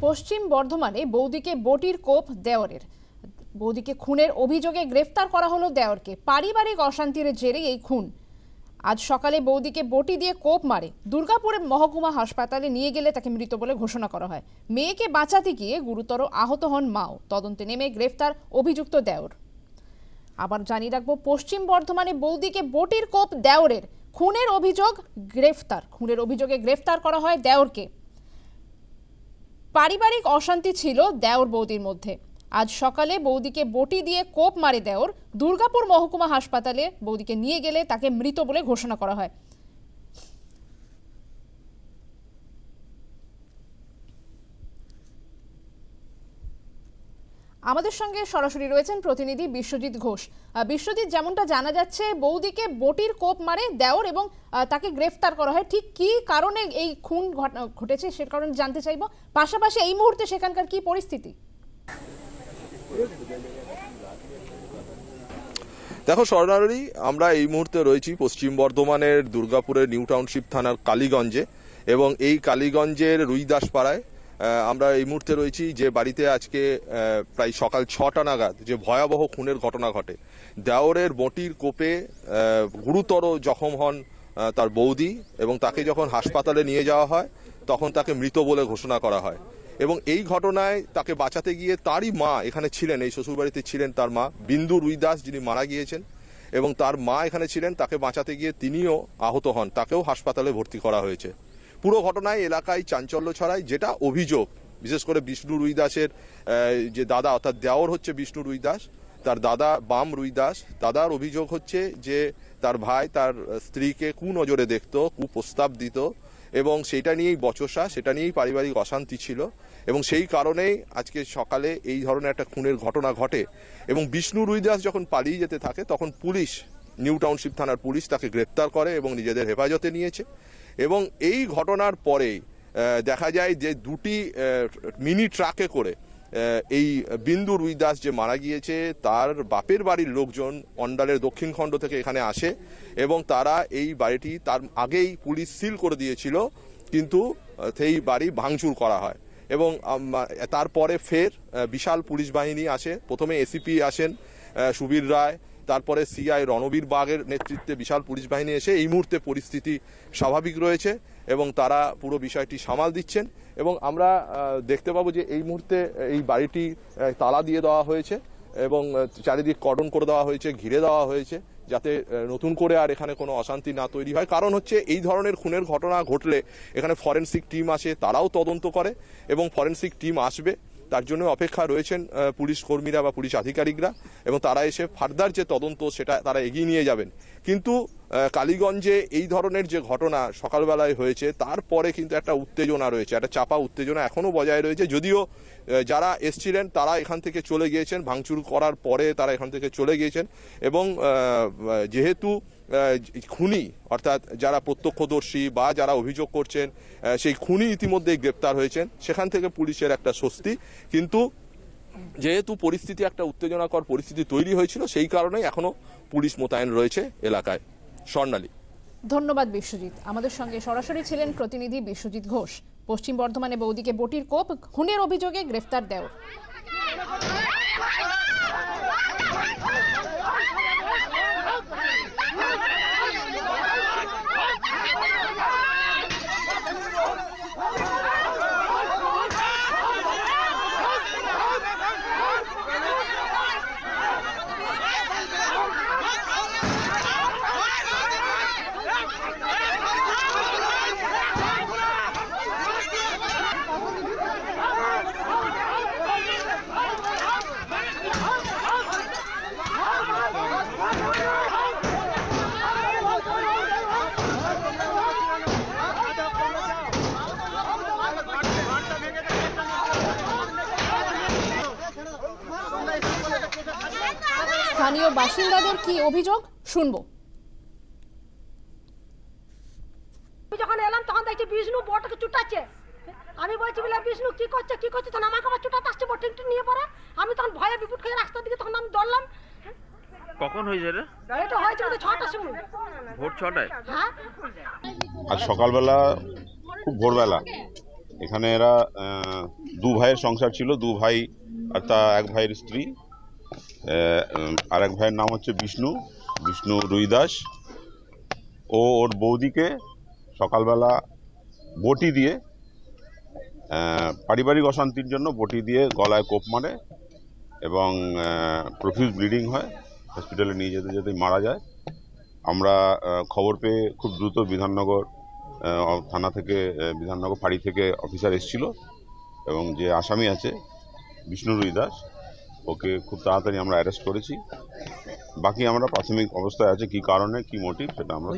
পশ্চিম বর্ধমানে বৌদিকে বটির কোপ দেওরের। বৌদিকে খুনের অভিযোগে গ্রেফতার করা হলো দেওরকে। পারিবারিক অশান্তির জেরে এই খুন। আজ সকালে বৌদিকে বটি দিয়ে কোপ মারে। দুর্গাপুরের মহকুমা হাসপাতালে নিয়ে গেলে তাকে মৃত বলে ঘোষণা করা হয়। মেয়েকে বাঁচাতে গিয়ে গুরুতর আহত হন মাও। তদন্তে নেমে গ্রেফতার অভিযুক্ত দেওর। আবার জানিয়ে রাখব, পশ্চিম বর্ধমানে বৌদিকে বটির কোপ দেওরের খুনের অভিযোগ গ্রেফতার। খুনের অভিযোগে গ্রেফতার করা হয় দেওরকে। পারিবারিক অশান্তি ছিল দেওর বৌদির মধ্যে। আজ সকালে বৌদিকে বটি দিয়ে কোপ মারে দেওর দুর্গাপুর মহকুমা হাসপাতালে বৌদিকে নিয়ে গেলে তাকে মৃত বলে ঘোষণা করা হয়। আমাদের সঙ্গে সরাসরি রয়েছেন প্রতিনিধি বিশ্বজিৎ ঘোষ। বিশ্বজিৎ যেমনটা জানা যাচ্ছে বৌদিকে বটির কোপ মারে দেওর এবং তাকে গ্রেফতার করা হয়। ঠিক কী কারণে এই খুন ঘট- ঘটেছে সে কারণে জানতে চাইব। পাশাপাশি এই মুহূর্তে সেখানকার কি পরিস্থিতি? দেখো স্বর্ণারী আমরা এই মুহূর্তে রয়েছি পশ্চিম বর্ধমানের দুর্গাপুরের নিউ টাউনশিপ থানার কালীগঞ্জে এবং এই কালীগঞ্জের রুইদাস পাড়ায় আহ, আমরা এই মুহূর্তে রয়েছি যে বাড়িতে আজকে প্রায় সকাল ছটা নাগাদ যে ভয়াবহ খুনের ঘটনা ঘটে। দেওরের বটির কোপে গুরুতর জখম হন তার বৌদি এবং তাকে যখন হাসপাতালে নিয়ে যাওয়া হয়, তখন তাকে মৃত বলে ঘোষণা করা হয়। এবং এই ঘটনায় তাকে বাঁচাতে গিয়ে তারই মা এখানে ছিলেন, এই শ্বশুরবাড়িতে ছিলেন তার মা বিন্দু রুইদাস, যিনি মারা গিয়েছেন। এবং তার মা এখানে ছিলেন, তাকে বাঁচাতে গিয়ে তিনিও আহত হন, তাকেও হাসপাতালে ভর্তি করা হয়েছে। পুরো ঘটনায় এলাকায় চাঞ্চল্য ছড়ায় যেটা অভিযোগ। বিশেষ করে বিষ্ণু রুইদাসের আহ, যে দাদা অর্থাৎ দেওর হচ্ছে বিষ্ণু রুইদাস তার দাদা বাম রুইদাস দাদার অভিযোগ হচ্ছে যে তার ভাই তার স্ত্রীকে কুনজরে দেখতো কুপ্রস্তাব দিত এবং সেটা নিয়েই বচসা সেটা নিয়েই পারিবারিক অশান্তি ছিল এবং সেই কারণেই আজকে সকালে এই ধরনের একটা খুনের ঘটনা ঘটে। এবং বিষ্ণু রুইদাস যখন পালিয়ে যেতে থাকে তখন পুলিশ নিউ টাউনশিপ থানার পুলিশ তাকে গ্রেপ্তার করে এবং নিজেদের হেফাজতে নিয়েছে। এবং এই ঘটনার পরেই দেখা যায় যে দুটি মিনি ট্রাকে করে এই বিন্দু রুইদাস যে মারা গিয়েছে, তার বাপের বাড়ির লোকজন অন্ডালের দক্ষিণ খণ্ড থেকে এখানে আসে এবং তারা এই বাড়িটি তার আগেই পুলিশ সিল করে দিয়েছিল, কিন্তু সেই বাড়ি ভাঙচুর করা হয় এবং তারপরে ফের বিশাল পুলিশ বাহিনী আসে, প্রথমে এসিপি আসেন সুবীর রায় তারপরে সিআই রণবীর বাগের নেতৃত্বে বিশাল পুলিশ বাহিনী এসে এই মুহূর্তে পরিস্থিতি স্বাভাবিক রয়েছে এবং তারা পুরো বিষয়টি সামাল দিচ্ছেন এবং আমরা দেখতে পাবো যে এই মুহূর্তে এই বাড়িটি তালা দিয়ে দেওয়া হয়েছে এবং চারিদিক কর্ডন করে দেওয়া হয়েছে, ঘিরে দেওয়া হয়েছে যাতে নতুন করে আর এখানে কোনো অশান্তি না তৈরি হয়। কারণ হচ্ছে এই ধরনের খুনের ঘটনা ঘটলে এখানে ফরেনসিক টিম আসে, তারাও তদন্ত করে এবং ফরেনসিক টিম আসবে। তার জন্য অপেক্ষা রয়েছেন পুলিশ কর্মীরা বা পুলিশ আধিকারিকরা এবং তারা এসে ফার্দার যে তদন্ত সেটা তারা এগিয়ে নিয়ে যাবেন। কিন্তু কালীগঞ্জে এই ধরনের যে ঘটনা সকালবেলায় হয়েছে, তারপরে কিন্তু একটা উত্তেজনা রয়েছে, একটা চাপা উত্তেজনা এখনও বজায় রয়েছে। যদিও যারা এসছিলেন, তারা এখান থেকে চলে গিয়েছেন, ভাঙচুর করার পরে তারা এখান থেকে চলে গিয়েছেন এবং যেহেতু খুনি, অর্থাৎ যারা প্রত্যক্ষদর্শী বা যারা অভিযোগ করছেন সেই খুনি ইতিমধ্যেই গ্রেপ্তার হয়েছেন, সেখান থেকে পুলিশের একটা স্বস্তি। কিন্তু যেহেতু পরিস্থিতি একটা উত্তেজনাকর পরিস্থিতি তৈরি হয়েছিল, সেই কারণেই এখনও পুলিশ মোতায়েন রয়েছে এলাকায়। স্বর্ণালী ধন্যবাদ বিশ্বজিৎ। আমাদের সঙ্গে সরাসরি ছিলেন প্রতিনিধি বিশ্বজিৎ ঘোষ। পশ্চিম বর্ধমানে বৌদিকে বটির কোপ, খুনের অভিযোগে গ্রেফতার দেওর। স্থানীয় বাসিন্দাদের কি অভিযোগ? শুনব। যখন এলাম তখন দেখছি বিষ্ণু বটকে চুটাচ্ছে। আমি বলছি বলে বিষ্ণু কি করছে? কি করছে? তখন আমাকে আবার চুটাতে আসছে বটিংটি নিয়ে পড়ে। আমি তখন ভয়ে বিপুট খেয়ে রাস্তার দিকে তখন আমি দৌড়লাম। কখন হয়েছে রে? এটা হয়েছে বোধহয় ছটার সময়। ভোর ছটায়? হ্যাঁ। আজ সকালবেলা খুব ভোরবেলা। এখানে এরা দু ভাইয়ের সংসার ছিল দু ভাই আর তা এক ভাইয়ের স্ত্রী। আহ, উম, আর এক ভাইয়ের নাম হচ্ছে বিষ্ণু বিষ্ণু রুইদাস। ও ওর বৌদিকে সকালবেলা বটি দিয়ে পারিবারিক অশান্তির জন্য বটি দিয়ে গলায় কোপ মারে এবং প্রফিউজ ব্লিডিং হয় হসপিটালে নিয়ে যেতে যেতেই মারা যায়। আমরা খবর পেয়ে খুব দ্রুত বিধাননগর থানা থেকে বিধাননগর ফাঁড়ি থেকে অফিসার এসেছিল এবং যে আসামি আছে বিষ্ণু রুই দাস ওকে খুব তাড়াতাড়ি আমরা অ্যারেস্ট করেছি বাকি আমরা প্রাথমিক অবস্থায় আছে কি কারণে কি মোটিভ সেটা আমরা।